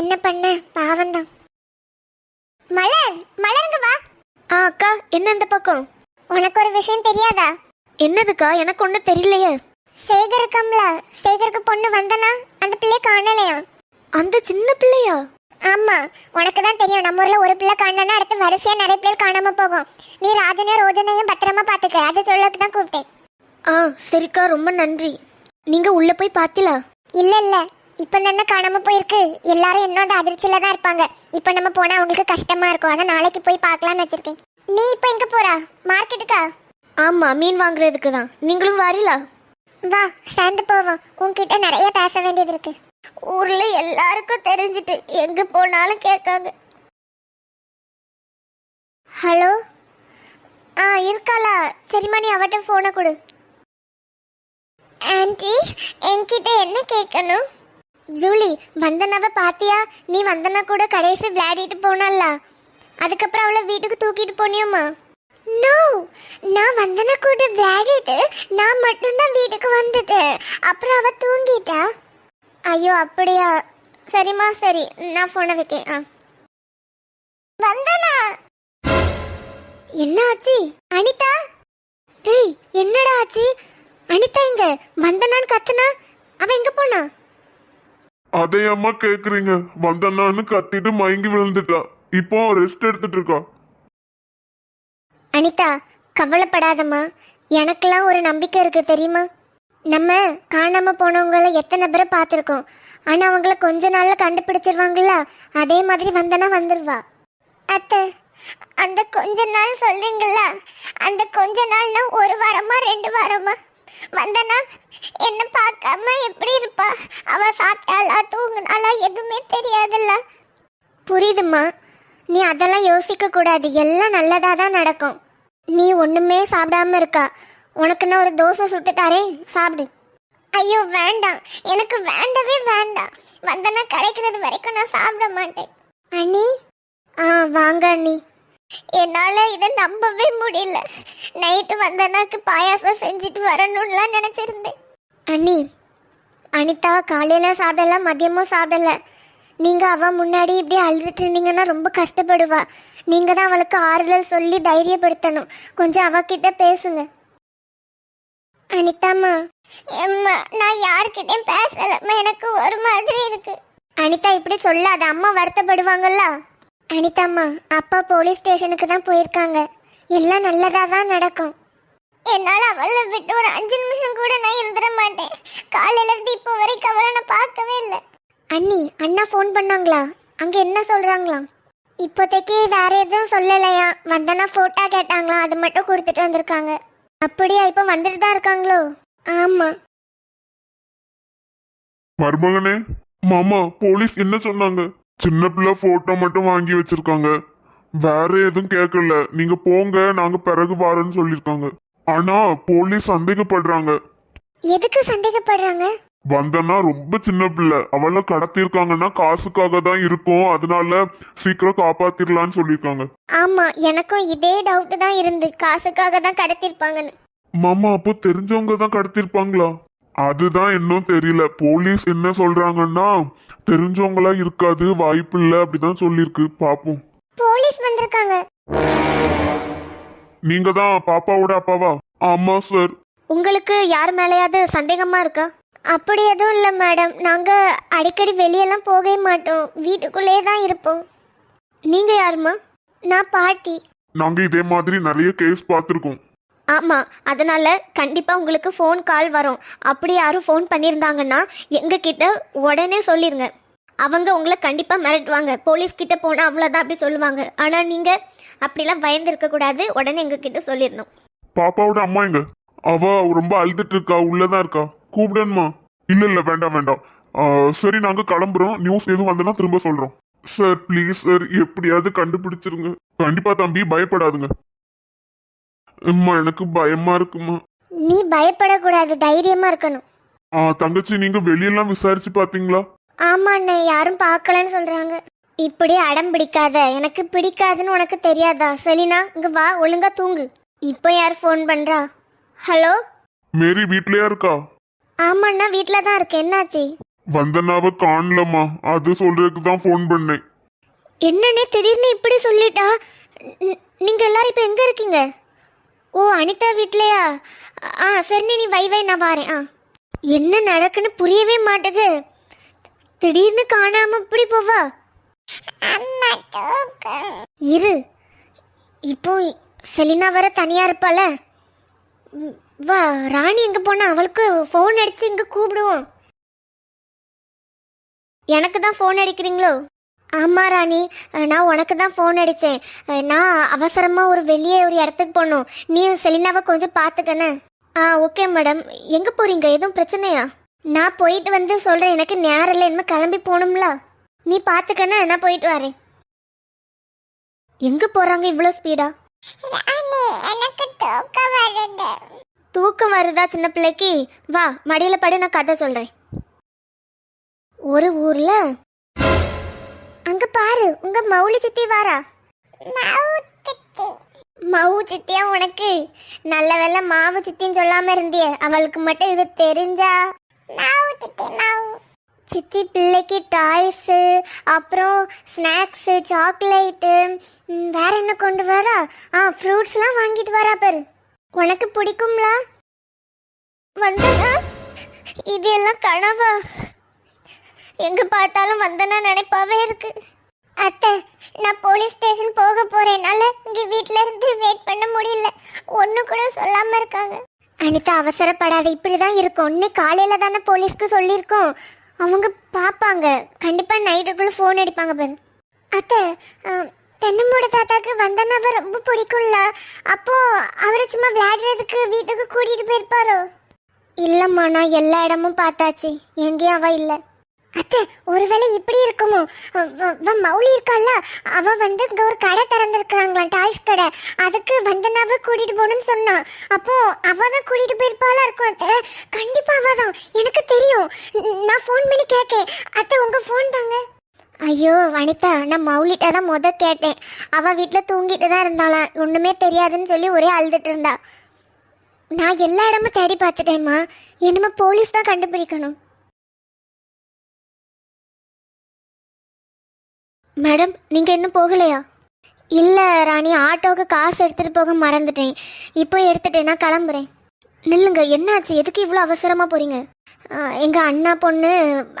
என்ன பண்ண? பாவம்தான். மலர் மலருங்க வா. ஆ அக்கா என்ன அந்த பக்கம்? உனக்கு ஒரு விஷயம் தெரியாதா? என்னதுக்கா? எனக்கு ஒன்றும் தெரியலையே. சேகர் இருக்காம்ல சேகருக்கு பொண்ணு வந்தனா அந்த பிள்ளை காணலையா? அந்த சின்ன பிள்ளையா? ஆமா உனக்கு தான் தெரியும். நம்ம ஊர்ல ஒரு பிள்ளை காணலன்னா அடுத்து வரிசையா நிறைய பிள்ளை காணாம போகும். நீ ராஜனையும் ரோஜனையும் பத்திரமா பாத்துக்க. அது சொல்லக்கு தான் கூப்பிட்டேன். ஆ சரிக்கா ரொம்ப நன்றி. நீங்க உள்ள போய் பார்த்தீங்களா இல்ல இல்ல. இப்ப தானே காணாம போயிருக்கு? எல்லாரும் இன்னும் அதிர்ச்சியில தான் இருப்பாங்க. இப்ப நம்ம போனா அவங்களுக்கு கஷ்டமா இருக்கும். அதான் நாளைக்கு போய் பார்க்கலாம்னு வச்சிருக்கேன். நீ இப்ப எங்க போறா? மார்க்கெட்டுக்கா ஆமா மீன் வாங்குறதுக்கு தான். நீங்களும் வரீங்களா வா ஸ்டாண்டு போவோம். உன்கிட்ட நிறைய பேச வேண்டியது இருக்கு. ஊர்ல எல்லாருக்கும் தெரிஞ்சிட்டு எங்க போனாலும் கேட்காங்க. ஹலோ ஆ இருக்காளா? சரிம்மா நீ அவட்ட ஃபோனை கொடு. ஆன்ட்டி என்கிட்ட என்ன கேட்கணும்? ஜூலி வந்தனாவை பாத்தியா? நீ வந்தனா கூட கடைசி விளையாடிட்டு போனால அதுக்கப்புறம் அவளை வீட்டுக்கு தூக்கிட்டு போனியோமா நோ நான் வந்தன கூட விளையாடிட்டு நான் மட்டும்தான் வீட்டுக்கு வந்துட்டேன். அப்புறம் அவ தூங்கிட்டா? ஐயோ அப்படியா? சரிம்மா சரி நான் போனை வைக்கேன் ஆ. வந்தனா? என்ன ஆச்சு? அனிதா? டேய் என்னடா ஆச்சு? அனிதா இங்க வந்தனான்னு கத்துனா? அவ எங்க போனா? அதை அம்மா கேக்குறீங்க. வந்தண்ணான்னு கத்திட்டு மயங்கி விழுந்துட்டா. இப்போ ரெஸ்ட் எடுத்துட்டு இருக்கா. அனிதா கவலைப்படாதம்மா. எனக்கெல்லாம் ஒரு நம்பிக்கை இருக்கு தெரியுமா? நம்ம காணாம போனவங்கள எத்தனை பேரை பார்த்துருக்கோம். ஆனா அவங்கள கொஞ்ச நாள்ல கண்டுபிடிச்சிருவாங்கல்ல? அதே மாதிரி வந்தனா வந்துருவா. அத்தை அந்த கொஞ்ச நாள் சொல்றீங்களா அந்த கொஞ்ச நாள்னா ஒரு வாரமா ரெண்டு வாரமா? வந்தனா என்ன பார்க்காம எப்படி இருப்பா? அவ சாப்பிட்டாளா தூங்குனாளா எதுவுமே தெரியாதுல்ல. புரியுதும்மா. நீ அதெல்லாம் யோசிக்க கூடாது. எல்லாம் நல்லதா தான் நடக்கும். நீ ஒண்ணுமே சாப்பிடாம இருக்கா. உனக்கு நான் ஒரு தோசை சுட்டு தரேன். சாப்பிடு. ஐயோ வேண்டாம். எனக்கு வேண்டவே வேண்டாம். வந்தனா கிடைக்கிறது வரைக்கும் நான் சாப்பிட மாட்டேன். அண்ணி? ஆ வாங்க அண்ணி. என்னால இதை நம்பவே முடியல. நைட்டு வந்தனாக்கு பாயாசம் செஞ்சுட்டு வரணும்லாம் நினச்சிருந்தேன். அண்ணி அனிதா காலையில் சாப்பிடல மதியமும் சாப்பிடல. நீங்கள் அவள் முன்னாடி இப்படி அழுதுட்டு இருந்தீங்கன்னா ரொம்ப கஷ்டப்படுவா. நீங்கள் தான் அவளுக்கு ஆறுதல் சொல்லி தைரியப்படுத்தணும். கொஞ்சம் அவகிட்ட பேசுங்க. அனிதாம்மா. எம்மா நான் யார்கிட்டயும் பேசலம்மா. எனக்கு ஒரு மாதிரி இருக்கு. அனிதா இப்படி சொல்லாத. அம்மா வருத்தப்படுவாங்கல்ல? அனிதாம்மா அப்பா போலீஸ் ஸ்டேஷனுக்கு தான் போயிருக்காங்க. எல்லாம் நல்லதா தான் நடக்கும். என்னால் அவளை விட்டு ஒரு அஞ்சு நிமிஷம் கூட நான் இருந்துட மாட்டேன். காலையில இருந்து இப்போ வரைக்கும் அவளை நான் பார்க்கவே இல்லை. அண்ணி அண்ணா ஃபோன் பண்ணாங்களா? அங்க என்ன சொல்றாங்களாம்? இப்போதைக்கு வேற எதுவும் சொல்லலையா? வந்தனா போட்டோ கேட்டாங்களா? அது மட்டும் கொடுத்துட்டு வந்திருக்காங்க. அப்படியா இப்போ வந்துட்டு தான் இருக்காங்களோ? ஆமா. மருமகனே மாமா போலீஸ் என்ன சொன்னாங்க? சின்ன பிள்ளை போட்டோ மட்டும் வாங்கி வச்சிருக்காங்க. வேற எதுவும் கேட்கல நீங்க போங்க நாங்க பிறகு வாரோன்னு சொல்லிருக்காங்க. ஆனா போலீஸ் சந்தேகப்படுறாங்க. எதுக்கு சந்தேகப்படுறாங்க? வந்தனா ரொம்ப சின்ன பிள்ளை. அவளை கடத்திருக்காங்கன்னா காசுக்காக தான் இருக்கும். அதனால சீக்கிரம் காப்பாத்திரலான்னு சொல்லியிருக்காங்க ஆமா எனக்கும் இதே டவுட் தான் இருந்து. காசுக்காக தான் கடத்திருப்பாங்கன்னு மாமா அப்போ தெரிஞ்சவங்க தான் கடத்திருப்பாங்களா அதுதான் இன்னும் தெரியல. போலீஸ் என்ன சொல்றாங்கன்னா தெரிஞ்சவங்களா இருக்காது வாய்ப்பு இல்ல அப்படிதான் சொல்லியிருக்கு. பாப்போம். போலீஸ் வந்திருக்காங்க. நீங்க தான் பாப்பாவோட அப்பாவா? ஆமா சார் உங்களுக்கு யார் மேலேயாவது சந்தேகமா இருக்கா? அப்படி எதுவும் இல்லை மேடம் நாங்க அடிக்கடி வெளியெல்லாம் போகவே மாட்டோம். வீட்டுக்குள்ளே தான் இருப்போம். நீங்க யாருமா நான் பாட்டி. நாங்க இதே மாதிரி நிறைய கேஸ் பார்த்துருக்கோம். ஆமாம் அதனால் கண்டிப்பாக உங்களுக்கு ஃபோன் கால் வரும். அப்படி யாரும் ஃபோன் பண்ணியிருந்தாங்கன்னா எங்ககிட்ட உடனே சொல்லிடுங்க அவங்க உங்களை கண்டிப்பாக மிரட்டுவாங்க. போலீஸ் போனால் அவ்வளோதான் அப்படி சொல்லுவாங்க. ஆனால் நீங்கள் அப்படிலாம் பயந்து இருக்கக்கூடாது உடனே எங்ககிட்ட சொல்லிடணும். பாப்பாவோட அம்மா எங்க? அவ ரொம்ப அழுதுட்டு இருக்கா உள்ளதான் இருக்கா? கூப்பிடணுமா? இல்லை இல்லை வேண்டாம் வேண்டாம். ஆ, சரி நாங்கள் கிளம்புறோம். நியூஸ் எதுவும் வந்தனா திரும்ப சொல்கிறோம் சார் ப்ளீஸ் சார் எப்படியாவது கண்டுபிடிச்சிருங்க. கண்டிப்பாக தம்பி பயப்படாதுங்க. அம்மா எனக்கு பயமா இருக்குமா? நீ பயப்படக்கூடாது தைரியமா இருக்கணும். ஆ தங்கச்சி நீங்க வெளியெல்லாம் விசாரிச்சு பாத்தீங்களா? ஆமா அண்ணே யாரும் பார்க்கலன்னு சொல்றாங்க. இப்படி அடம் பிடிக்காத எனக்கு பிடிக்காதுன்னு உனக்கு தெரியாதா? செலினா இங்க வா ஒழுங்கா தூங்கு. இப்போ யார் ஃபோன் பண்றா? ஹலோ மேரி வீட்லயா இருக்கா? ஆமாண்ணா வீட்டில் தான் இருக்கு. என்னாச்சு? வந்தனாவை காணலம்மா. அது சொல்றதுக்கு தான் ஃபோன் பண்ணேன். என்னன்னே திடீர்னு இப்படி சொல்லிட்டா? ந- நீங்க எல்லாரும் இப்போ எங்க இருக்கீங்க? ஓ அனிதா வீட்லயா? ஆ சரி நீ வை வை நான் வாரேன். ஆ. என்ன நடக்குன்னு புரியவே மாட்டேது திடீர்னு காணாம இப்படி போவா? இரு. இப்போ செலினா வர தனியா இருப்பாள? வா ராணி எங்க போனா? அவளுக்கு ஃபோன் அடிச்சு இங்க கூப்பிடுவோம். எனக்கு தான் ஃபோன் அடிக்கிறீங்களோ? ஆமா ராணி. நான் உனக்கு தான் ஃபோன் அடித்தேன் நான் அவசரமாக ஒரு வெளியே ஒரு இடத்துக்கு போகணும். நீ செலினாவை கொஞ்சம் பார்த்துக்கண்ணே. ஆ ஓகே மேடம் எங்கே போகிறீங்க எதுவும் பிரச்சனையா? நான் போயிட்டு வந்து சொல்கிறேன் எனக்கு நேரம் இல்லை. இனிமேல் கிளம்பி போகணும்ல. நீ பார்த்துக்கண்ணே. நான் போயிட்டு வரேன். எங்கே போகிறாங்க இவ்வளோ ஸ்பீடா ராணி எனக்கு தூக்கம் வருது. தூக்கம் வருதா சின்ன பிள்ளைக்கு? வா மடியில் படி. நான் கதை சொல்கிறேன் ஒரு ஊரில் பாரு உங்கள் மௌலி சித்தி வாரா? மாவு சித்தி. மவு சித்தியா உனக்கு? நல்ல வேளை மாவு சித்தின்னு சொல்லாம இருந்தியே அவளுக்கு மட்டும் இது தெரிஞ்சா? மாவு சித்தி பிள்ளைக்கு டாய்ஸு அப்புறம் ஸ்நாக்ஸு சாக்லேட்டு வேற என்ன கொண்டு வரா? ஆ ஃப்ரூட்ஸ்லாம் வாங்கிட்டு வரா பாரு. உனக்கு பிடிக்கும்ல? வந்தனா? இது எல்லாம் கனவா? எங்க பார்த்தாலும் வந்தனா நினைப்பாவே இருக்கு. அத்தை நான் போலீஸ் ஸ்டேஷன் போக போறேனால இங்க வீட்ல இருந்து வெயிட் பண்ண முடியல. ஒண்ணு கூட சொல்லாம இருக்காங்க. அனிதா அவசரப்படாத. இப்படிதான் இருக்கும். இன்னைக்கு காலையில தானே போலீஸ்க்கு சொல்லியிருக்கோம். அவங்க பார்ப்பாங்க கண்டிப்பா நைட்டுக்குள்ள ஃபோன் அடிப்பாங்க பாரு. அத்தை தென்னமோட தாத்தாக்கு வந்தனாவை ரொம்ப பிடிக்கும்ல. அப்போ அவரை சும்மா விளையாடுறதுக்கு வீட்டுக்கு கூட்டிட்டு போயிருப்பாரோ? இல்லம்மா நான் எல்லா இடமும் பார்த்தாச்சு. எங்கேயும் அவ இல்லை. அத்தை ஒருவேளை இப்படி இருக்குமோ? மௌலி இருக்கால அவ வந்து இங்க ஒரு கடை திறந்திருக்காங்களாம் டாய்ஸ் கடை. அதுக்கு வந்தனாவை கூட்டிட்டு போகணும்னு சொன்னான் அப்போ அவ தான் கூட்டிட்டு போயிருப்பால இருக்கும் அத்தை? கண்டிப்பா அவ தான் எனக்கு தெரியும். நான் ஃபோன் பண்ணி கேட்கேன் அத்தை உங்க ஃபோன் தாங்க. ஐயோ வனிதா நான் மௌலிட்ட தான் முத கேட்டேன். அவ வீட்டில் தூங்கிட்டு தான் இருந்தாளாம் ஒன்றுமே தெரியாதுன்னு சொல்லி ஒரே அழுதுட்டு இருந்தா. நான் எல்லா இடமும் தேடி பார்த்துட்டேம்மா என்னமோ போலீஸ் தான் கண்டுபிடிக்கணும். மேடம் நீங்கள் இன்னும் போகலையா? இல்லை ராணி ஆட்டோவுக்கு காசு எடுத்துகிட்டு போக மறந்துட்டேன். இப்போ எடுத்துட்டேன் நான் கிளம்புறேன். நில்லுங்க என்னாச்சு? எதுக்கு இவ்வளோ அவசரமாக போகிறீங்க எங்கள் அண்ணா பொண்ணு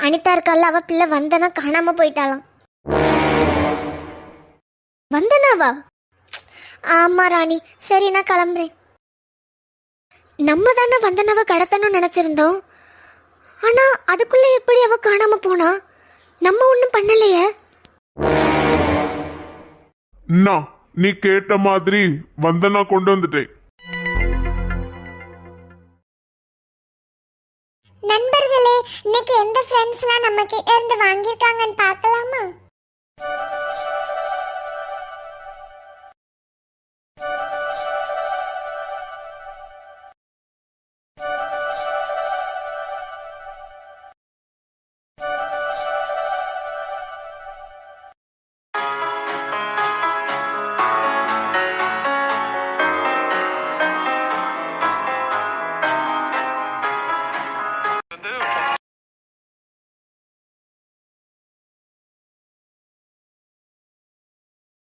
அனிதா இருக்கால அவள் பிள்ளை வந்தனா காணாமல் போயிட்டாளாம். வந்தனாவா? ஆமா ராணி. சரி நான் கிளம்புறேன். நம்ம தானே வந்தனாவை கடத்தணும்னு நினச்சிருந்தோம். ஆனால் அதுக்குள்ளே எப்படி அவ காணாம போனா? நம்ம ஒன்றும் பண்ணலையே. அண்ணா நீ கேட்ட மாதிரி வந்தனா கொண்டு வந்துட்டேன். நண்பர்களே இன்னைக்கு எந்த ஃப்ரெண்ட்ஸ்லாம் நம்ம கிட்ட இருந்து வாங்கியிருக்காங்கன்னு பார்க்கலாம்.